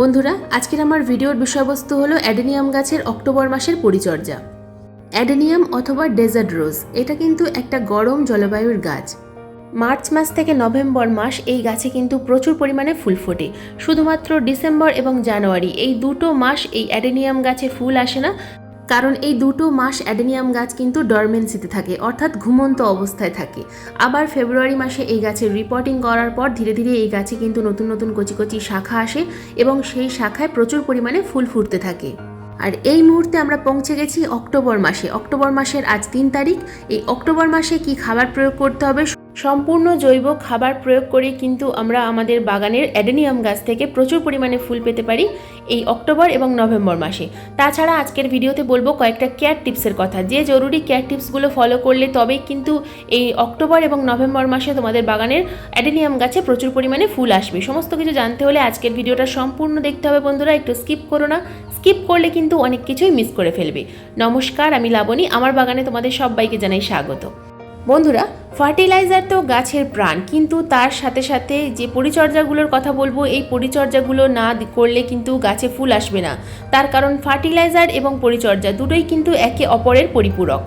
বন্ধুরা, আজকের আমার ভিডিওর বিষয়বস্তু হলো অ্যাডেনিয়াম গাছের অক্টোবর মাসের পরিচর্যা। অ্যাডেনিয়াম অথবা ডেজার্ট রোজ, এটা কিন্তু একটা গরম জলবায়ুর গাছ। মার্চ মাস থেকে নভেম্বর মাস এই গাছে কিন্তু প্রচুর পরিমাণে ফুল ফোটে। শুধুমাত্র ডিসেম্বর এবং জানুয়ারি, এই দুটো মাস এই অ্যাডেনিয়াম গাছে ফুল আসে না কারণ এই দুটো মাস অ্যাডেনিয়াম গাছ কিন্তু ডরমেন্সিতে থাকে, অর্থাৎ ঘুমন্ত অবস্থায় থাকে। আবার ফেব্রুয়ারি মাসে এই গাছের রিপোর্টিং করার পর ধীরে ধীরে এই গাছে কিন্তু নতুন নতুন কচি কচি শাখা আসে এবং সেই শাখায় প্রচুর পরিমাণে ফুল ফুটতে থাকে। আর এই মুহূর্তে আমরা পৌঁছে গেছি অক্টোবর মাসে। অক্টোবর মাসের আজ তিন তারিখ। এই অক্টোবর মাসে কি খাবার প্রয়োগ করতে হবে সম্পূর্ণ জৈব খাবার প্রয়োগ করে কিন্তু আমরা আমাদের বাগানের অ্যাডেনিয়াম গাছ থেকে প্রচুর পরিমাণে ফুল পেতে পারি এই অক্টোবর এবং নভেম্বর মাসে। তাছাড়া আজকের ভিডিওতে বলব কয়েকটা কেয়ার টিপসের কথা। যে জরুরি কেয়ার টিপসগুলো ফলো করলে তবেই কিন্তু এই অক্টোবর এবং নভেম্বর মাসে তোমাদের বাগানের অ্যাডেনিয়াম গাছে প্রচুর পরিমাণে ফুল আসবে। সমস্ত কিছু জানতে হলে আজকের ভিডিওটা সম্পূর্ণ দেখতে হবে বন্ধুরা, একটু স্কিপ করো না। স্কিপ করলে কিন্তু অনেক কিছুই মিস করে ফেলবে। নমস্কার, আমি লাবণী, আমার বাগানে তোমাদের সবাইকে জানাই স্বাগত। বন্ধুরা ফার্টিলাইজার তো গাছের প্রাণ, কিন্তু তার সাথে সাথে যে পরিচর্যাগুলোর কথা বলব, এই পরিচর্যাগুলো না করলে কিন্তু গাছে ফুল আসবে না। তার কারণ ফার্টিলাইজার এবং পরিচর্যা দুটোই কিন্তু একে অপরের পরিপূরক।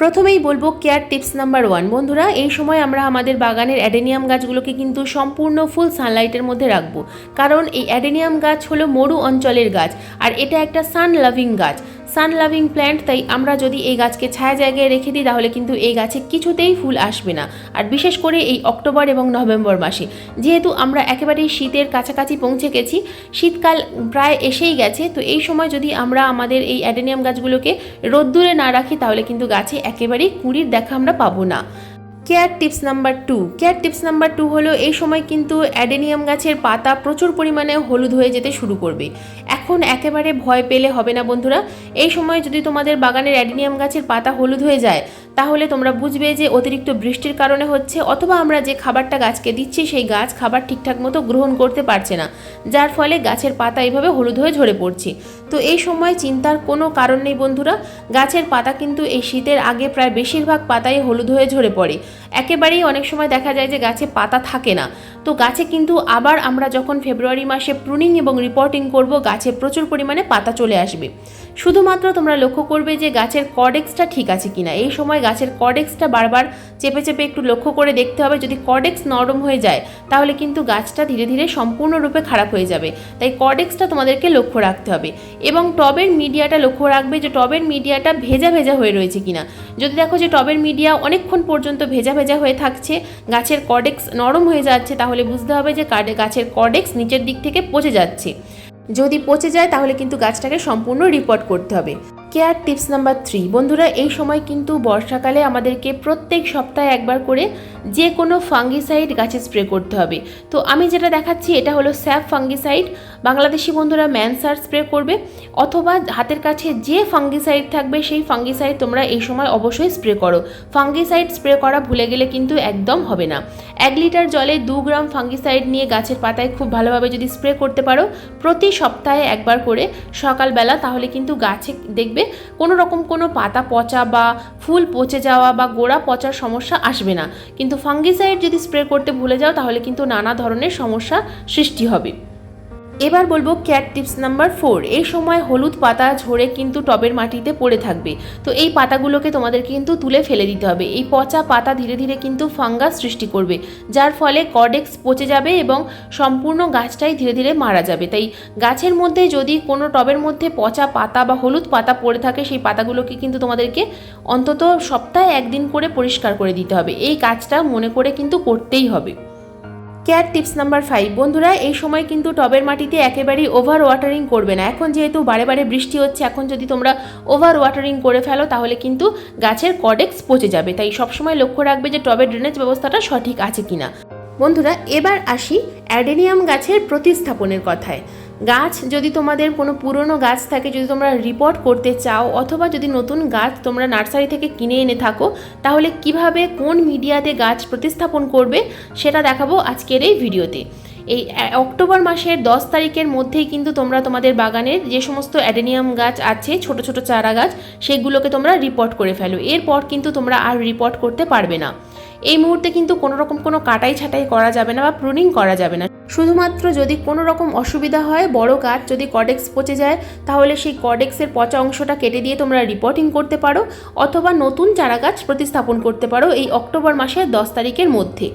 প্রথমেই বলব কেয়ার টিপস নাম্বার ওয়ান বন্ধুরা, এই সময় আমরা আমাদের বাগানের অ্যাডেনিয়াম গাছগুলোকে কিন্তু সম্পূর্ণ ফুল সানলাইটের মধ্যে রাখব। কারণ এই অ্যাডেনিয়াম গাছ হলো মরু অঞ্চলের গাছ, আর এটা একটা সান লাভিং গাছ। সান লাভিং প্ল্যান্ট তাই আমরা যদি এই গাছকে ছায়া জায়গায় রেখে দিই, তাহলে কিন্তু এই গাছে কিছুতেই ফুল আসবে না। আর বিশেষ করে এই অক্টোবর এবং নভেম্বর মাসে। যেহেতু আমরা একেবারেই শীতের কাছাকাছি পৌঁছে গেছি, শীতকাল প্রায় এসেই গেছে, তো এই সময় যদি আমরা আমাদের এই অ্যাডেনিয়াম গাছগুলোকে রোদ্দুরে না রাখি, তাহলে কিন্তু গাছে একেবারেই কুঁড়ির দেখা আমরা পাবো না। Care tips number two care tips number two হলো, এই সময় কিন্তু অ্যাডেনিয়াম গাছের পাতা প্রচুর পরিমাণে হলুদ হয়ে যেতে শুরু করবে। এখন একেবারে ভয় পেলে হবে না বন্ধুরা। এই সময় যদি তোমাদের বাগানের অ্যাডেনিয়াম গাছের পাতা হলুদ হয়ে যায় তাহলে তোমরা বুঝবে যে অতিরিক্ত বৃষ্টির কারণে হচ্ছে অথবা আমরা যে খাবারটা গাছকে দিচ্ছি, সেই গাছ খাবার ঠিকঠাক মতো গ্রহণ করতে পারছে না, যার ফলে গাছের পাতা এইভাবে হলুদ হয়ে ঝরে পড়ছে। তো এই সময় চিন্তার কোনো কারণ নেই বন্ধুরা, গাছের পাতা কিন্তু এই শীতের আগে প্রায় বেশিরভাগ পাতাই হলুদ হয়ে ঝরে পড়ে। একেবারেই অনেক সময় দেখা যায় যে গাছে পাতা থাকে না। তো গাছে কিন্তু আবার আমরা যখন ফেব্রুয়ারি মাসে প্রুনিং এবং রিপোর্টিং করব, গাছে প্রচুর পরিমাণে পাতা চলে আসবে। শুধুমাত্র তোমরা লক্ষ্য করবে যে গাছের কডেক্সটা ঠিক আছে কিনা। এই সময় গাছের কডেক্সটা বারবার চেপে চেপে একটু লক্ষ্য করে দেখতে হবে। যদি কডেক্স নরম হয়ে যায়, তাহলে কিন্তু গাছটা ধীরে ধীরে সম্পূর্ণরূপে খারাপ হয়ে যাবে। তাই কডেক্সটা তোমাদেরকে লক্ষ্য রাখতে হবে। এবং টবের মিডিয়াটা লক্ষ্য রাখবে যে টবের মিডিয়াটা ভেজা ভেজা হয়ে রয়েছে কিনা। যদি দেখো যে টবের মিডিয়া অনেকক্ষণ পর্যন্ত ভেজা ভেজা হয়ে থাকছে, গাছের কডেক্স নরম হয়ে যাচ্ছে, তাহলে বুঝতে হবে যে গাছের কডেক্স নিচের দিক থেকে পচে যাচ্ছে। যদি পচে যায়, তাহলে কিন্তু গাছটাকে সম্পূর্ণ রিপোর্ট করতে হবে। কেয়ার টিপস নাম্বার থ্রি বন্ধুরা, এই সময় কিন্তু বর্ষাকালে আমাদেরকে প্রত্যেক সপ্তাহে একবার করে যে কোনো ফাঙ্গিসাইড গাছে স্প্রে করতে হবে। তো আমি যেটা দেখাচ্ছি, এটা হলো স্যাপ ফাঙ্গিসাইড বাংলাদেশি বন্ধুরা ম্যানসার স্প্রে করবে, অথবা হাতের কাছে যে ফাঙ্গিসাইড থাকবে, সেই ফাঙ্গিসাইড তোমরা এই সময় অবশ্যই স্প্রে করো। ফাঙ্গিসাইড স্প্রে করা ভুলে গেলে কিন্তু একদম হবে না। এক লিটার জলে দু গ্রাম ফাঙ্গিসাইড নিয়ে গাছের পাতায় খুব ভালোভাবে যদি স্প্রে করতে পারো, প্রতি সপ্তাহে একবার করে, সকালবেলা, তাহলে কিন্তু গাছে দেখবে কোনো রকম কোনো পাতা পচা বা ফুল পচে যাওয়া বা গোড়া পচার সমস্যা আসবে না। কিন্তু ফাঙ্গিসাইড যদি স্প্রে করতে ভুলে যাও, তাহলে কিন্তু নানা ধরনের সমস্যা সৃষ্টি হবে। এবার বলব ক্যাট টিপস নাম্বার ফোর এই সময় হলুদ পাতা ঝরে কিন্তু টবের মাটিতে পড়ে থাকবে। তো এই পাতাগুলোকে তোমাদের কিন্তু তুলে ফেলে দিতে হবে। এই পচা পাতা ধীরে ধীরে কিন্তু ফাঙ্গাস সৃষ্টি করবে, যার ফলে কডেক্স পচে যাবে এবং সম্পূর্ণ গাছটাই ধীরে ধীরে মারা যাবে। তাই গাছের মধ্যে যদি কোনো টবের মধ্যে পচা পাতা বা হলুদ পাতা পড়ে থাকে, সেই পাতাগুলোকে কিন্তু তোমাদেরকে অন্তত সপ্তাহে একদিন করে পরিষ্কার করে দিতে হবে। এই কাজটা মনে করে কিন্তু করতেই হবে। কেয়ার টিপস নাম্বার ফাইভ বন্ধুরা, এই সময় কিন্তু টবের মাটিতে একেবারেই ওভার ওয়াটারিং করবে না। এখন যেহেতু বারে বারে বৃষ্টি হচ্ছে, এখন যদি তোমরা ওভার ওয়াটারিং করে ফেলো, তাহলে কিন্তু গাছের কডেক্স পচে যাবে। তাই সবসময় লক্ষ্য রাখবে যে টবের ড্রেনেজ ব্যবস্থাটা সঠিক আছে কিনা। বন্ধুরা, এবার আসি অ্যাডেনিয়াম গাছের প্রতিস্থাপনের কথায়। গাছ যদি তোমাদের কোনো পুরনো গাছ থাকে, যদি তোমরা রিপোর্ট করতে চাও, অথবা যদি নতুন গাছ তোমরা নার্সারি থেকে কিনে এনে থাকো, তাহলে কীভাবে, কোন মিডিয়াতে গাছ প্রতিস্থাপন করবে, সেটা দেখাবো আজকের এই ভিডিওতে। এই অক্টোবর মাসের দশ তারিখের মধ্যেই কিন্তু তোমরা তোমাদের বাগানের যে সমস্ত অ্যাডেনিয়াম গাছ আছে, ছোট ছোট চারা গাছ, সেগুলোকে তোমরা রিপোর্ট করে ফেলো। এরপর কিন্তু তোমরা আর রিপোর্ট করতে পারবে না। এই মুহূর্তে কিন্তু কোনো রকম কোনো কাটাই ছাটাই করা যাবে না বা প্রুনিং করা যাবে না। শুধুমাত্র যদি কোনো রকম অসুবিধা হয়, বড় গাছ যদি কডেক্স পচে যায়, তাহলে সেই কডেক্সের পচা অংশটা কেটে দিয়ে তোমরা রিপোর্টিং করতে পারো অথবা নতুন চারা গাছ প্রতিস্থাপন করতে পারো এই অক্টোবর মাসের দশ তারিখের মধ্যে।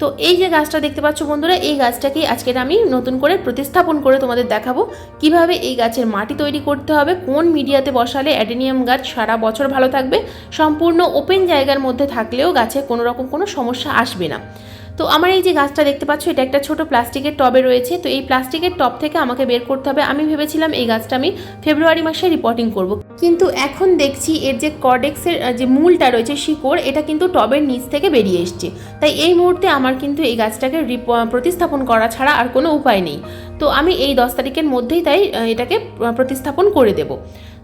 তো এই যে গাছটা দেখতে পাচ্ছ বন্ধুরা, এই গাছটাকেই আজকের আমি নতুন করে প্রতিস্থাপন করে তোমাদের দেখাবো। কীভাবে এই গাছের মাটি তৈরি করতে হবে, কোন মিডিয়াতে বসালে অ্যাডেনিয়াম গাছ সারা বছর ভালো থাকবে, সম্পূর্ণ ওপেন জায়গার মধ্যে থাকলেও গাছে কোনো রকম কোনো সমস্যা আসবে না। তো আমার এই যে গাছটা দেখতে পাচ্ছ, এটা একটা ছোট প্লাস্টিকের টবে রয়েছে। তো এই প্লাস্টিকের টব থেকে আমাকে বের করতে হবে। আমি ভেবেছিলাম এই গাছটা আমি ফেব্রুয়ারি মাসে রিপোর্টিং করব। কিন্তু এখন দেখছি এর যে কর্ডেক্সের যে মূলটা রয়েছে শিকড়, এটা কিন্তু টবের নিচ থেকে বেরিয়ে এসছে। তাই এই মুহূর্তে আমার কিন্তু এই গাছটাকে প্রতিস্থাপন করা ছাড়া আর কোনো উপায় নেই। তো আমি এই দশ তারিখের মধ্যেই তাই এটাকে প্রতিস্থাপন করে দেবো।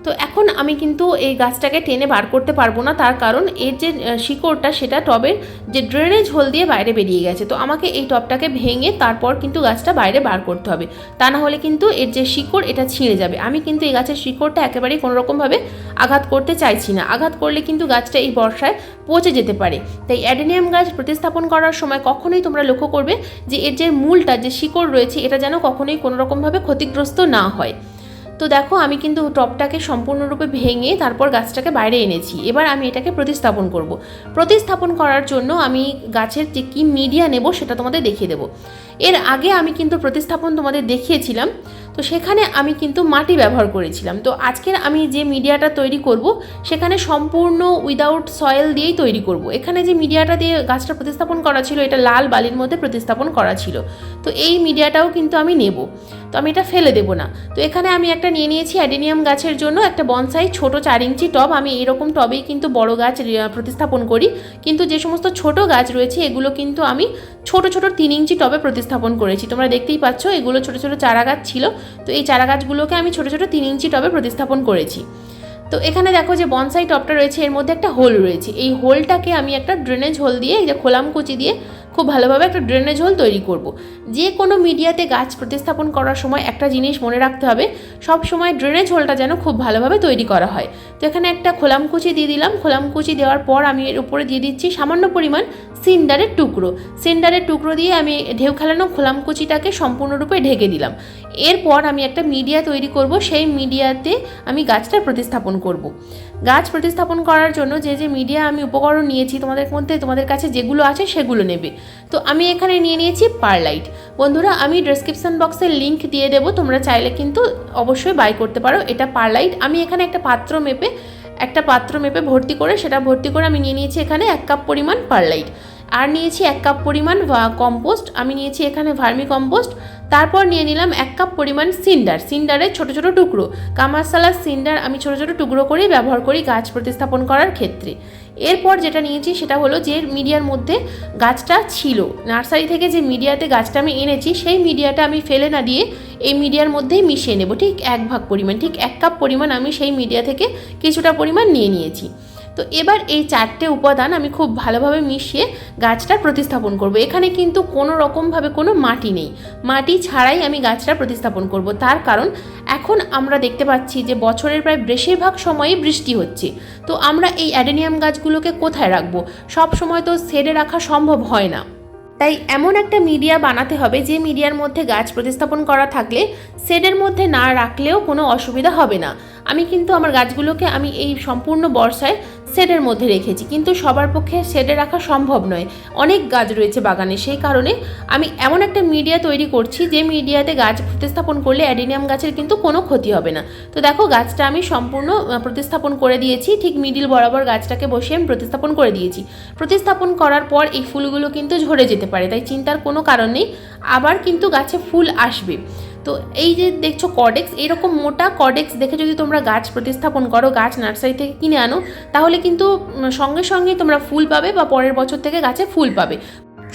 তো এখন আমি কিন্তু এই গাছটাকে টেনে বার করতে পারব না। তার কারণ এর যে শিকড়টা সেটা টবের যে ড্রেনেজ হোল দিয়ে বাইরে বেরিয়ে গেছে। তো আমাকে এই টবটাকে ভেঙে তারপর কিন্তু গাছটা বাইরে বার করতে হবে। তা না হলে কিন্তু এর যে শিকড়, এটা ছিঁড়ে যাবে। আমি কিন্তু এই গাছের শিকড়টা একেবারেই কোনো রকমভাবে আঘাত করতে চাইছি না। আঘাত করলে কিন্তু গাছটা এই বর্ষায় পচে যেতে পারে। তাই অ্যাডেনিয়াম গাছ প্রতিস্থাপন করার সময় কখনোই তোমরা লক্ষ্য করবে যে এর যে মূলটা, যে শিকড় রয়েছে, এটা যেন কখনোই কোনো রকমভাবে ক্ষতিগ্রস্ত না হয়। তো দেখো, আমি কিন্তু টপটাকে সম্পূর্ণরূপে ভেঙে তারপর গাছটাকে বাইরে এনেছি। এবার আমি এটাকে প্রতিস্থাপন করব। প্রতিস্থাপন করার জন্য আমি গাছের যে কী মিডিয়া নেব সেটা তোমাদের দেখিয়ে দেবো। এর আগে আমি কিন্তু প্রতিস্থাপন তোমাদের দেখিয়েছিলাম। তো সেখানে আমি কিন্তু মাটি ব্যবহার করেছিলাম। তো আজকের আমি যে মিডিয়াটা তৈরি করব, সেখানে সম্পূর্ণ উইদাউট সয়েল দিয়েই তৈরি করব। এখানে যে মিডিয়াটা দিয়ে গাছটা প্রতিস্থাপন করা ছিল, এটা লাল বালির মধ্যে প্রতিস্থাপন করা ছিল। তো এই মিডিয়াটাও কিন্তু আমি নেব। তো আমি এটা ফেলে দেবো না। তো এখানে আমি একটা নিয়ে নিয়েছি অ্যাডেনিয়াম গাছের জন্য একটা বনসাই ছোট চার ইঞ্চি টব। আমি এরকম টবেই কিন্তু বড় গাছ প্রতিস্থাপন করি। কিন্তু যে সমস্ত ছোট গাছ রয়েছে, এগুলো কিন্তু আমি ছোট ছোট তিন ইঞ্চি টবে প্রতিস্থাপন করেছি। তোমরা দেখতেই পাচ্ছ, এগুলো ছোট ছোট চারা গাছ ছিল। তো এই চারা গাছগুলোকে আমি ছোটো ছোটো তিন ইঞ্চি টবে প্রতিস্থাপন করেছি। তো এখানে দেখো যে বনসাই টপটা রয়েছে, এর মধ্যে একটা হোল রয়েছে। এই হোলটাকে আমি একটা ড্রেনেজ হোল দিয়ে, এই যে খোলাম কুচি দিয়ে, খুব ভালোভাবে একটা ড্রেনেজ হোল তৈরি করব। যে কোনো মিডিয়াতে গাছ প্রতিস্থাপন করার সময় একটা জিনিস মনে রাখতে হবে, সব সময় ড্রেনেজ হোলটা যেন খুব ভালোভাবে তৈরি করা হয়। তো এখানে একটা খোলাম কুচি দিয়ে দিলাম। খোলাম কুচি দেওয়ার পর আমি এর উপরে দিয়ে দিচ্ছি সামান্য পরিমাণ সিন্ডারের টুকরো। সিন্ডারের টুকরো দিয়ে আমি ঢেউ খেলানো খোলাম কুচিটাকে সম্পূর্ণরূপে ঢেকে দিলাম। এরপর আমি একটা মিডিয়া তৈরি করব, সেই মিডিয়াতে আমি গাছটা প্রতিস্থাপন করব। গাছ প্রতিস্থাপন করার জন্য যে যে মিডিয়া আমি উপকরণ নিয়েছি তোমাদের মধ্যে, তোমাদের কাছে যেগুলো আছে সেগুলো নেবে। তো আমি এখানে নিয়ে নিয়েছি পারলাইট বন্ধুরা, আমি ডেসক্রিপশন বক্সের লিংক দিয়ে দেবো, তোমরা চাইলে কিন্তু অবশ্যই বাই করতে পারো। এটা পারলাইট আমি এখানে একটা পাত্র মেপে, একটা পাত্র মেপে ভর্তি করে, সেটা ভর্তি করে আমি নিয়ে নিয়েছি এখানে এক কাপ পরিমাণ পারলাইট আর নিয়েছি এক কাপ পরিমাণ কম্পোস্ট আমি নিয়েছি এখানে ভার্মি কম্পোস্ট তারপর নিয়ে নিলাম এক কাপ পরিমাণ সিন্ডার। সিন্ডারের ছোট ছোট টুকরো। কামারসালা সিন্ডার আমি ছোট ছোট টুকরো করেই ব্যবহার করি গাছ প্রতিস্থাপন করার ক্ষেত্রে। এরপর যেটা নিয়েছি সেটা হলো যে মিডিয়ার মধ্যে গাছটা ছিল। নার্সারি থেকে যে মিডিয়াতে গাছটা আমি এনেছি, সেই মিডিয়াটা আমি ফেলে না দিয়ে এই মিডিয়ার মধ্যেই মিশিয়ে নেব। ঠিক এক ভাগ পরিমাণ, ঠিক এক কাপ পরিমাণ আমি সেই মিডিয়া থেকে কিছুটা পরিমাণ নিয়ে নিয়েছি। তো এবার এই চারটে উপাদান আমি খুব ভালোভাবে মিশিয়ে গাছটা প্রতিস্থাপন করব। এখানে কিন্তু কোনো রকমভাবে কোনো মাটি নেই। মাটি ছাড়াই আমি গাছটা প্রতিস্থাপন করব। তার কারণ এখন আমরা দেখতে পাচ্ছি যে বছরের প্রায় বেশিরভাগ সময়ই বৃষ্টি হচ্ছে। তো আমরা এই অ্যাডেনিয়াম গাছগুলোকে কোথায় রাখব? সব সময় তো শেডে রাখা সম্ভব হয় না। তাই এমন একটা মিডিয়া বানাতে হবে যে মিডিয়ার মধ্যে গাছ প্রতিস্থাপন করা থাকলে শেডের মধ্যে না রাখলেও কোনো অসুবিধা হবে না। আমি কিন্তু আমার গাছগুলোকে আমি এই সম্পূর্ণ বর্ষায় শেডের মধ্যে রেখেছি, কিন্তু সবার পক্ষে শেডে রাখা সম্ভব নয়। অনেক গাছ রয়েছে বাগানে, সেই কারণে আমি এমন একটা মিডিয়া তৈরি করছি যে মিডিয়াতে গাছ প্রতিস্থাপন করলে অ্যাডিনিয়াম গাছের কিন্তু কোনো ক্ষতি হবে না। তো দেখো, গাছটা আমি সম্পূর্ণ প্রতিস্থাপন করে দিয়েছি, ঠিক মিডিল বরাবর গাছটাকে বসিয়ে আমি প্রতিস্থাপন করে দিয়েছি। প্রতিস্থাপন করার পর এই ফুলগুলো কিন্তু ঝরে যেতে পারে, তাই চিন্তার কোনো কারণ নেই। আবার কিন্তু গাছে ফুল আসবে। তো এই যে দেখছ কডেক্স এরকম মোটা কডেক্স দেখে যদি তোমরা গাছ প্রতিস্থাপন করো, গাছ নার্সারি থেকে কিনে আনো, তাহলে কিন্তু সঙ্গে সঙ্গে সঙ্গেই তোমরা ফুল পাবে বা পরের বছর থেকে গাছে ফুল পাবে।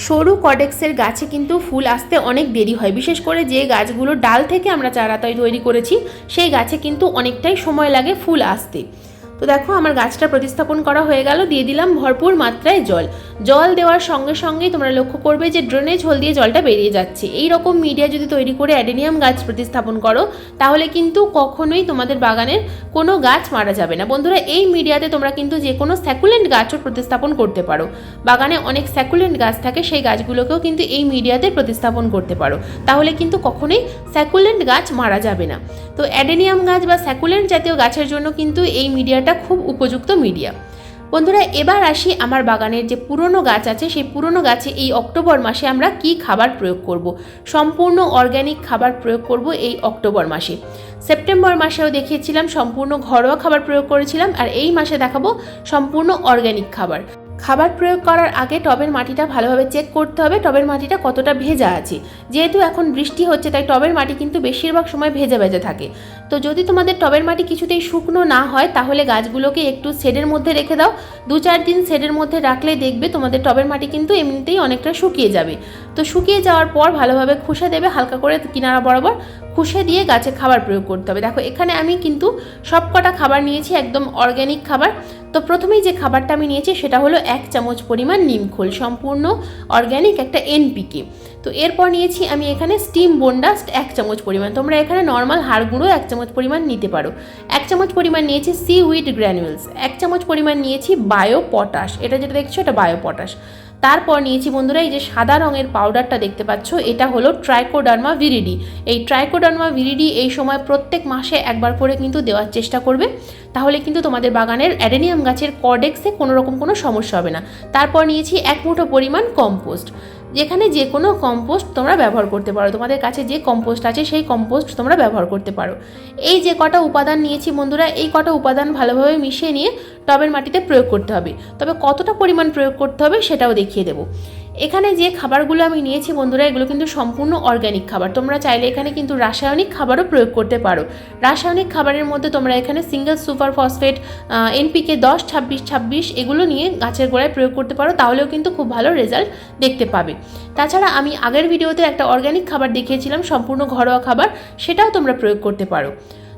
সরু কডেক্সের গাছে কিন্তু ফুল আসতে অনেক দেরি হয়। বিশেষ করে যে গাছগুলো ডাল থেকে আমরা চারা তৈরি করেছি, সেই গাছে কিন্তু অনেকটাই সময় লাগে ফুল আসতে। তো দেখো, আমার গাছটা প্রতিস্থাপন করা হয়ে গেল। দিয়ে দিলাম ভরপুর মাত্রায় জল। জল দেওয়ার সঙ্গে সঙ্গেই তোমরা লক্ষ্য করবে যে ড্রেনেজ হোল দিয়ে জলটা বেরিয়ে যাচ্ছে। এই রকম মিডিয়া যদি তৈরি করে অ্যাডেনিয়াম গাছ প্রতিস্থাপন করো, তাহলে কিন্তু কখনোই তোমাদের বাগানের কোনো গাছ মারা যাবে না। বন্ধুরা, এই মিডিয়াতে তোমরা কিন্তু যে কোনো স্যাকুলেন্ট গাছও প্রতিস্থাপন করতে পারো। বাগানে অনেক স্যাকুলেন্ট গাছ থাকে, সেই গাছগুলোকেও কিন্তু এই মিডিয়াতে প্রতিস্থাপন করতে পারো। তাহলে কিন্তু কখনোই স্যাকুলেন্ট গাছ মারা যাবে না। তো অ্যাডেনিয়াম গাছ বা স্যাকুলেন্ট জাতীয় গাছের জন্য কিন্তু এই মিডিয়াটা খুব উপযুক্ত মিডিয়া। বন্ধুরা, এবার আসি আমার বাগানের যে পুরনো গাছ আছে, সেই পুরনো গাছে এই অক্টোবর মাসে আমরা কি খাবার প্রয়োগ করব? সম্পূর্ণ অর্গ্যানিক খাবার প্রয়োগ করব এই অক্টোবর মাসে। সেপ্টেম্বর মাসেও দেখিয়েছিলাম, সম্পূর্ণ ঘরোয়া খাবার প্রয়োগ করেছিলাম, আর এই মাসে দেখাবো সম্পূর্ণ অর্গ্যানিক খাবার। খাবার প্রয়োগ করার আগে টবের মাটিটা ভালোভাবে চেক করতে হবে। টবের মাটিটা কতটা ভেজা আছে। যেহেতু এখন বৃষ্টি হচ্ছে, তাই টবের মাটি কিন্তু বেশিরভাগ সময় ভেজা ভেজা থাকে। তো যদি তোমাদের টবের মাটি কিছুতেই শুকনো না হয়, তাহলে গাছগুলোকে একটু শেডের মধ্যে রেখে দাও। দু চার দিন শেডের মধ্যে রাখলে দেখবে তোমাদের টবের মাটি কিন্তু এমনিতেই অনেকটা শুকিয়ে যাবে। তো শুকিয়ে যাওয়ার পর ভালোভাবে খুশে দেবে হালকা করে কিনারা বরাবর। খুশে দিয়ে গাছে খাবার প্রয়োগ করতে হবে। দেখো, এখানে আমি কিন্তু সব কটা খাবার নিয়েছি, একদম অর্গ্যানিক খাবার। তো প্রথমেই যে খাবারটা আমি নিয়েছি সেটা হলো এক চামচ পরিমাণ নিমখোল সম্পূর্ণ অর্গ্যানিক একটা এনপিকে তো এরপর নিয়েছি আমি এখানে স্টিম বোনডাস্ট এক চামচ পরিমাণ। তোমরা এখানে নর্মাল হাড় গুঁড়ো এক চামচ পরিমাণ নিতে পারো। এক চামচ পরিমাণ নিয়েছি সি উইড গ্র্যানুয়েলস এক চামচ পরিমাণ নিয়েছি বায়ো পটাশ এটা যেটা দেখছ, এটা বায়ো পটাশ তারপর নিয়েছি বন্ধুরা, এই যে সাদা রঙের পাউডারটা দেখতে পাচ্ছ, এটা হলো ট্রাইকোডার্মা ভিরিডি এই ট্রাইকোডার্মা ভিরিডি এই সময় প্রত্যেক মাসে একবার করে কিন্তু দেওয়ার চেষ্টা করবে। তাহলে কিন্তু তোমাদের বাগানের অ্যাডেনিয়াম গাছের কডেক্সে কোনো রকম কোনো সমস্যা হবে না। তারপর নিয়েছি এক মুঠো পরিমাণ কম্পোস্ট যেখানে যে কোনো কম্পোস্ট তোমরা ব্যবহার করতে পারো। তোমাদের কাছে যে কম্পোস্ট আছে, সেই কম্পোস্ট তোমরা ব্যবহার করতে পারো। এই যে কটা উপাদান নিয়েছি বন্ধুরা, এই কটা উপাদান ভালোভাবে মিশিয়ে নিয়ে টবের মাটিতে প্রয়োগ করতে হবে। তবে কতটা পরিমাণ প্রয়োগ করতে হবে সেটাও দেখিয়ে দেবো। এখানে যে খাবারগুলো আমি নিয়েছি বন্ধুরা, এগুলো কিন্তু সম্পূর্ণ অর্গ্যানিক খাবার। তোমরা চাইলে এখানে কিন্তু রাসায়নিক খাবারও প্রয়োগ করতে পারো। রাসায়নিক খাবারের মধ্যে তোমরা এখানে সিঙ্গেল সুপার ফসফেট এনপিকে দশ, ছাব্বিশ ছাব্বিশ এগুলো নিয়ে গাছের গোড়ায় প্রয়োগ করতে পারো, তাহলেও কিন্তু খুব ভালো রেজাল্ট দেখতে পাবে। তাছাড়া আমি আগের ভিডিওতে একটা অর্গ্যানিক খাবার দেখিয়েছিলাম, সম্পূর্ণ ঘরোয়া খাবার, সেটাও তোমরা প্রয়োগ করতে পারো।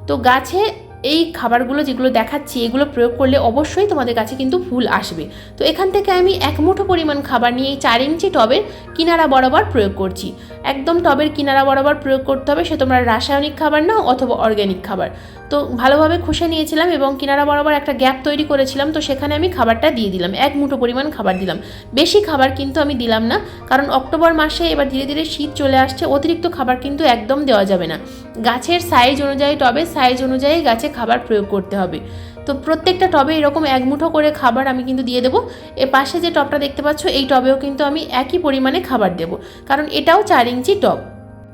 তো গাছে এই খাবারগুলো যেগুলো দেখাচ্ছি, এগুলো প্রয়োগ করলে অবশ্যই তোমাদের কাছে কিন্তু ফুল আসবে। তো এখান থেকে আমি এক মুঠো পরিমাণ খাবার নিয়ে এই চার ইঞ্চি টবের কিনারা বরাবর প্রয়োগ করছি। একদম টবের কিনারা বরাবর প্রয়োগ করতে হবে, সে তোমরা রাসায়নিক খাবার নাও অথবা অর্গ্যানিক খাবার। তো ভালোভাবে খুশে নিয়েছিলাম এবং কিনারা বরাবর একটা গ্যাপ তৈরি করেছিলাম, তো সেখানে আমি খাবারটা দিয়ে দিলাম, এক মুঠো পরিমাণ খাবার দিলাম। বেশি খাবার কিন্তু আমি দিলাম না, কারণ অক্টোবর মাসে এবার ধীরে ধীরে শীত চলে আসছে, অতিরিক্ত খাবার কিন্তু একদম দেওয়া যাবে না। গাছের সাইজ অনুযায়ী, টবের সাইজ অনুযায়ী গাছে খাবার প্রয়োগ করতে হবে। তো প্রত্যেকটা টবে এরকম এক মুঠো করে খাবার আমি কিন্তু দিয়ে দেবো। এ পাশে যে টবটা দেখতে পাচ্ছ, এই টবেও কিন্তু আমি একই পরিমাণে খাবার দেবো। কারণ এটাও চার ইঞ্চি টব।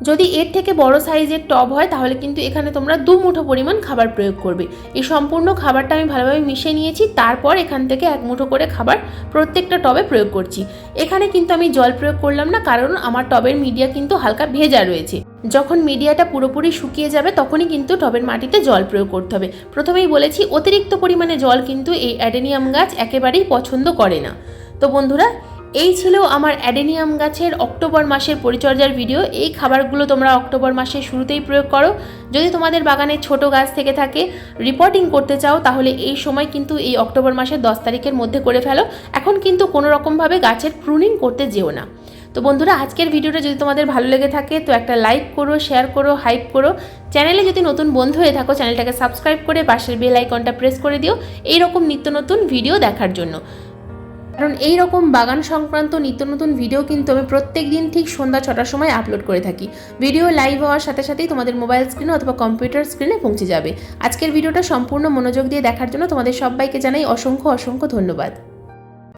যদি এর থেকে বড় সাইজের টব হয়, তাহলে কিন্তু এখানে তোমরা দু মুঠো পরিমাণ খাবার প্রয়োগ করবে। এই সম্পূর্ণ খাবারটা আমি ভালোভাবে মিশিয়ে নিয়েছি, তারপর এখান থেকে এক মুঠো করে খাবার প্রত্যেকটা টবে প্রয়োগ করছি। এখানে কিন্তু আমি জল প্রয়োগ করলাম না, কারণ আমার টবের মিডিয়া কিন্তু হালকা ভেজা রয়েছে। যখন মিডিয়াটা পুরোপুরি শুকিয়ে যাবে, তখনই কিন্তু টবের মাটিতে জল প্রয়োগ করতে হবে। প্রথমেই বলেছি, অতিরিক্ত পরিমাণে জল কিন্তু এই অ্যাডেনিয়াম গাছ একেবারেই পছন্দ করে না। তো বন্ধুরা এই ছিল আমার অ্যাডেনিয়াম গাছের অক্টোবর মাসের পরিচর্যার ভিডিও। এই খাবারগুলো তোমরা অক্টোবর মাসের শুরুতেই প্রয়োগ করো। যদি তোমাদের বাগানে ছোট গাছ থেকে থাকে রিপোর্টিং করতে চাও, তাহলে এই সময় কিন্তু এই অক্টোবর মাসের দশ তারিখের মধ্যে করে ফেলো। এখন কিন্তু কোনো রকমভাবে গাছের প্রুনিং করতে যেও না। তো বন্ধুরা, আজকের ভিডিওটা যদি তোমাদের ভালো লেগে থাকে, তো একটা লাইক করো শেয়ার করো হাইপ করো। চ্যানেলে যদি নতুন বন্ধু হয়ে থাকো, চ্যানেলটাকে সাবস্ক্রাইব করে পাশের বেল আইকনটা প্রেস করে দিও। এই রকম নিত্য নতুন ভিডিও দেখার জন্য। কারণ এই রকম বাগান সংক্রান্ত নিত্য নতুন ভিডিও কিন্তু আমি প্রত্যেক দিন ঠিক সন্ধ্যা ছটার সময় আপলোড করে থাকি। ভিডিও লাইভ হওয়ার সাথে সাথেই তোমাদের মোবাইল স্ক্রিনে অথবা কম্পিউটার স্ক্রিনে পৌঁছে যাবে। আজকের ভিডিওটা সম্পূর্ণ মনোযোগ দিয়ে দেখার জন্য তোমাদের সবাইকে জানাই অসংখ্য অসংখ্য ধন্যবাদ।